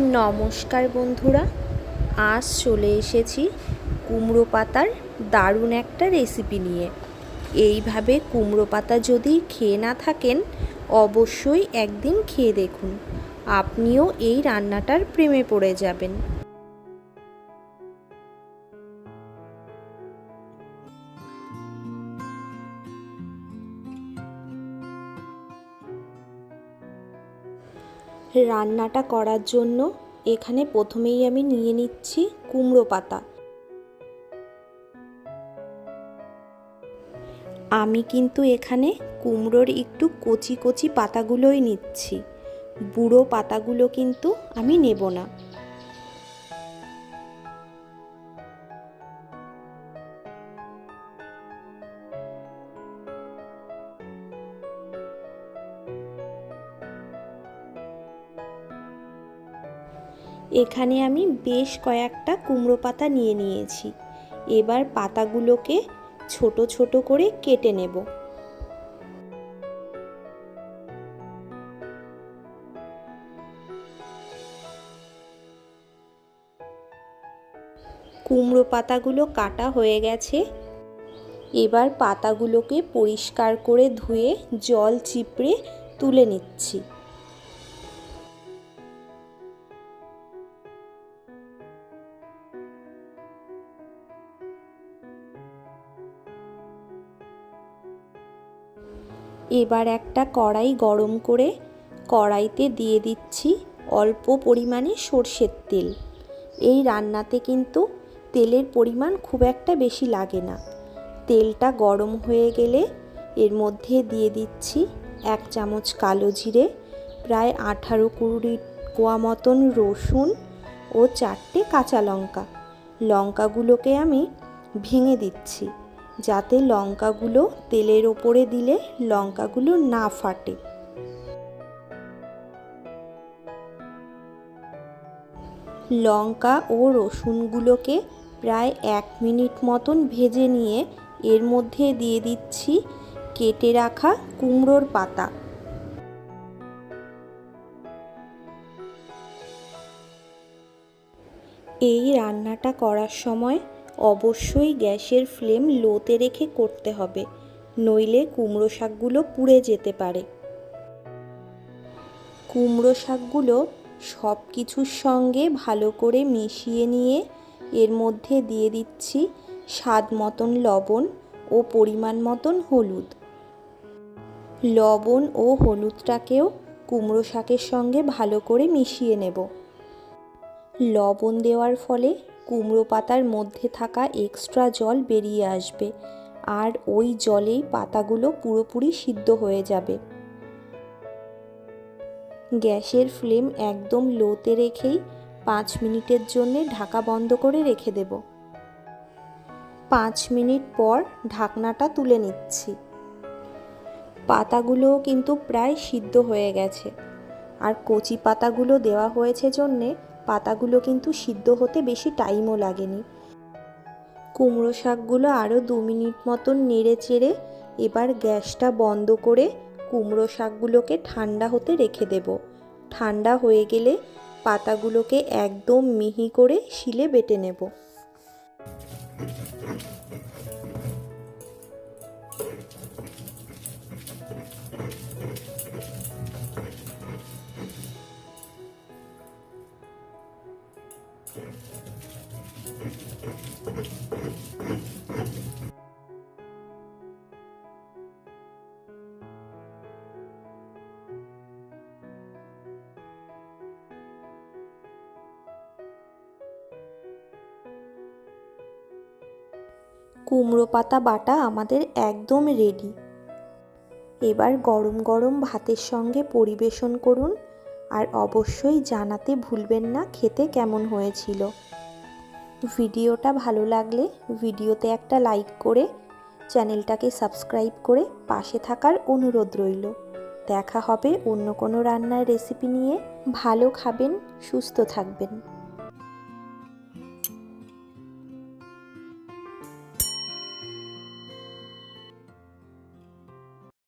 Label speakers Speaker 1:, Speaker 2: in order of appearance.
Speaker 1: নমস্কার বন্ধুরা, আজ চলে এসেছি কুমড়ো পাতার দারুণ একটা রেসিপি নিয়ে। এইভাবে কুমড়ো পাতা যদি খেয়ে না থাকেন, অবশ্যই একদিন খেয়ে দেখুন। আপনিও এই রান্নাটার প্রেমে পড়ে যাবেন। রান্নাটা করার জন্য এখানে প্রথমেই আমি নিয়ে নিচ্ছি কুমড়ো পাতা। আমি কিন্তু এখানে কুমড়োর একটু কচি কচি পাতাগুলোই নিচ্ছি। বুড়ো পাতাগুলো কিন্তু আমি নেব না। এখানে আমি বেশ কয়েকটা কুমড়ো পাতা নিয়ে নিয়েছি। এবার পাতাগুলোকে ছোট ছোট করে কেটে নেব। কুমড়ো পাতাগুলো কাটা হয়ে গেছে। এবার পাতাগুলোকে পরিষ্কার করে ধুয়ে জল চিপড়ে তুলে নিচ্ছি। এবার একটা কড়াই গরম করে কড়াইতে দিয়ে দিচ্ছি অল্প পরিমাণে সর্ষের তেল। এই রান্নাতে কিন্তু তেলের পরিমাণ খুব একটা বেশি লাগে না। তেলটা গরম হয়ে গেলে এর মধ্যে দিয়ে দিচ্ছি এক চামচ কালো জিরে, প্রায় আঠারো কুড়ি কোয়া মতন রসুন ও চারটে কাঁচা লঙ্কা। লঙ্কাগুলোকে আমি ভেঙে দিচ্ছি। যাতে লঙ্কাগুলো তেলের ওপরে দিলে লঙ্কাগুলো না ফাটে। লঙ্কা ও রসুনগুলোকে প্রায় এক মিনিট মতন ভেজে নিয়ে এর মধ্যে দিয়ে দিচ্ছি কেটে রাখা কুমড়োর পাতা। এই রান্নাটা করার সময় অবশ্যই গ্যাসের ফ্লেম লোতে রেখে করতে হবে, নইলে কুমড়ো শাকগুলো পুড়ে যেতে পারে। কুমড়ো শাকগুলো সব কিছুর সঙ্গে ভালো করে মিশিয়ে নিয়ে এর মধ্যে দিয়ে দিচ্ছি স্বাদ মতন লবণ ও পরিমাণ মতন হলুদ। লবণ ও হলুদটাকেও কুমড়ো শাকের সঙ্গে ভালো করে মিশিয়ে নেব। লবণ দেওয়ার ফলে কুমড়ো পাতার মধ্যে থাকা এক্সট্রা জল বেরিয়ে আসবে। আর ওই জলেই পাতাগুলো পুরোপুরি সিদ্ধ হয়ে যাবে। গ্যাসের ফ্লেম একদম লোতে রেখেই পাঁচ মিনিটের জন্যে ঢাকা বন্ধ করে রেখে দেব। পাঁচ মিনিট পর ঢাকনাটা তুলে নিচ্ছি। পাতাগুলোও কিন্তু প্রায় সিদ্ধ হয়ে গেছে। আর কচি পাতাগুলো দেওয়া হয়েছে জন্যে পাতাগুলো কিন্তু সিদ্ধ হতে বেশি টাইমও লাগেনি। কুমড়ো শাকগুলো আরও দু মিনিট মতন নেড়ে চেড়ে এবার গ্যাসটা বন্ধ করে কুমড়ো শাকগুলোকে ঠান্ডা হতে রেখে দেব। ঠান্ডা হয়ে গেলে পাতাগুলোকে একদম মিহি করে শিলে বেটে নেব। কুমড়ো পাতা বাটা আমাদের একদম রেডি এবার গরম গরম ভাতের সঙ্গে পরিবেশন করুন। আর অবশ্যই জানাতে ভুলবেন না খেতে কেমন হয়েছিল। ভিডিওটা ভালো লাগলে ভিডিওতে একটা লাইক করে, চ্যানেলটাকে সাবস্ক্রাইব করে পাশে থাকার অনুরোধ রইল। দেখা হবে অন্য কোনো রান্নার রেসিপি নিয়ে। ভালো খাবেন, সুস্থ থাকবেন।